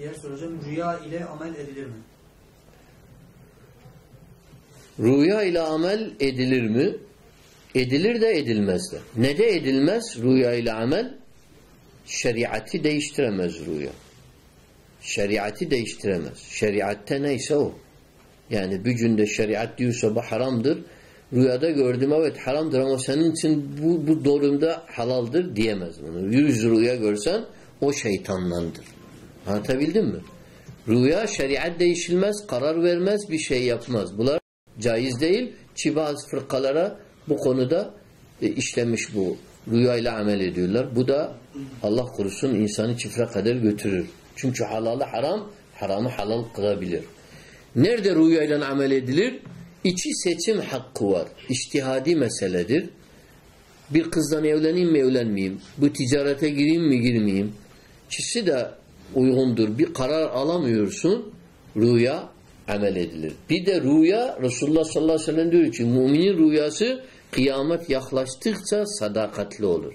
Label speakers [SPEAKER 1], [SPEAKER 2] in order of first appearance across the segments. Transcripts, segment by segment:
[SPEAKER 1] Diğer hocam rüya ile amel edilir mi?
[SPEAKER 2] Rüya ile amel edilir mi? Edilir de edilmez de. Ne de edilmez rüya ile amel? Şeriatı değiştiremez rüya. Şeriatı değiştiremez. Şeriatte neyse o. Yani bir günde şeriat diyorsa bu haramdır. Rüyada gördüm evet haramdır ama senin için bu, bu durumda halaldır diyemez bunu. Yüz rüya görsen o şeytanlandır. Anlatabildim mi? Rüya şeriat değişilmez, karar vermez, bir şey yapmaz. Bunlar caiz değil. Ki bazı fırkalara bu konuda e, işlemiş bu. Rüyayla amel ediyorlar. Bu da Allah korusun insanı çifre kadar götürür. Çünkü halalı haram, haramı halal kılabilir. Nerede rüyayla amel edilir? İçi seçim hakkı var. İçtihadi meseledir. Bir kızdan evleneyim mi evlenmeyeyim? Bu ticarete gireyim mi girmeyeyim? İkisi de uygundur. Bir karar alamıyorsun. Rüya amel edilir. Bir de rüya Resulullah sallallahu aleyhi ve sellem diyor ki müminin rüyası kıyamet yaklaştıkça sadakatli olur.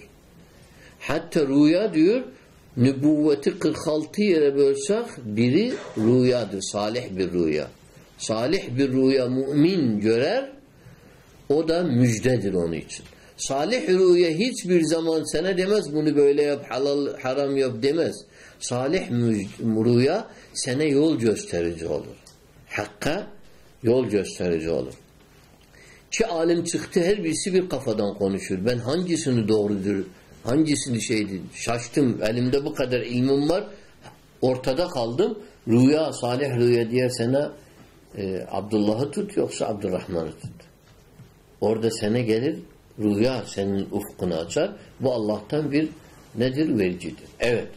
[SPEAKER 2] Hatta rüya diyor nübüvveti 46 yere bölsek biri rüyadır. Salih bir rüya. Salih bir rüya mümin görer o da müjdedir onun için. Salih rüya hiçbir zaman sana demez bunu böyle yap halal haram yap demez. Salih rüya sana yol gösterici olur. Hakka yol gösterici olur. Ki alim çıktı her birisi bir kafadan konuşur. Ben hangisini doğrudur, hangisini şeydir şaştım. Elimde bu kadar ilmim var. Ortada kaldım. Rüya, salih rüya diye sana e, Abdullah'ı tut yoksa Abdurrahman'ı tut. Orada sana gelir rüya senin ufkunu açar. Bu Allah'tan bir nedir? Vericidir. Evet.